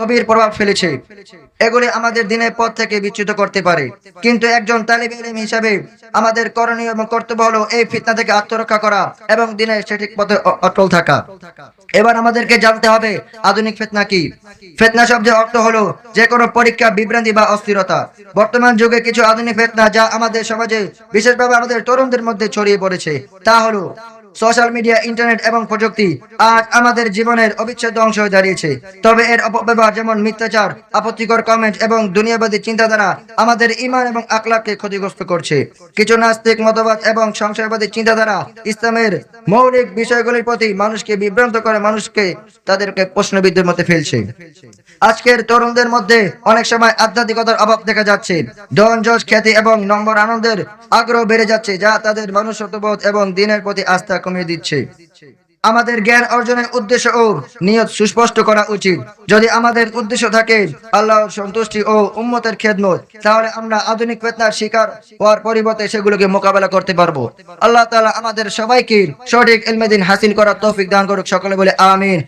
গভীর প্রভাব ফেলেছে। এগুলি আমাদের দিনের পথ থেকে বিচ্যুত করতে পারে। কিন্তু একজন তালিব ইলম হিসাবে আমাদের করণীয় এবং কর্তব্য হলো এই ফিতনা থেকে আত্মরক্ষা করা এবং দিনের সঠিক পথে অটল থাকা। এবার আমাদেরকে জানতে হবে, আধুনিক ফেতনা কি? ফেতনা শব্দের অর্থ হলো যে কোনো পরীক্ষা, বিভ্রান্তি বা অস্থিরতা। বর্তমান যুগে কিছু আধুনিক ফেতনা যা আমাদের সমাজে বিশেষভাবে আমাদের তরুণদের মধ্যে ছড়িয়ে পড়েছে, তা হলো সোশ্যাল মিডিয়া, ইন্টারনেট এবং প্রযুক্তি আজ আমাদের জীবনের অবিচ্ছেদ্য অংশ হয়ে দাঁড়িয়েছে। তবে এর অপব্যবহার যেমন মিথ্যাচার, আপত্তিকর কমেন্ট এবং দুনিয়াবাদী চিন্তাধারা আমাদের ইমান এবং আকলাককে ক্ষতিগ্রস্ত করছে। কিছু নাস্তিক মতবাদ এবং সংশয়বাদী চিন্তাধারা ইসলামের মৌলিক বিষয়গুলির প্রতি মানুষকে বিভ্রান্ত করে মানুষকে তাদেরকে প্রশ্নবিদ্ধের মধ্যে ফেলছে। আজকের তরুণদের মধ্যে অনেক সময় আধ্যাত্মিকতার অভাব দেখা যাচ্ছে। ধন, যশ, খ্যাতি এবং নম্বর আনন্দের আগ্রহ বেড়ে যাচ্ছে যা তাদের মনুষ্যত্ববোধ এবং দিনের প্রতি আস্থা কমিয়ে দিচ্ছে। আমাদের জ্ঞান অর্জনের উদ্দেশ্য ও নিয়ত সুস্পষ্ট করা উচিত। যদি আমাদের উদ্দেশ্য থাকে আল্লাহর সন্তুষ্টি ও উম্মতের খেদমত, তাহলে আমরা আধুনিক ফেতনার শিকার হওয়ার পরিবর্তে সেগুলোকে মোকাবেলা করতে পারব। আল্লাহ তালা আমাদের সবাইকে সঠিক এলমেদিন হাসিল করার তৌফিক দান করুক সকলে বলে আমিন।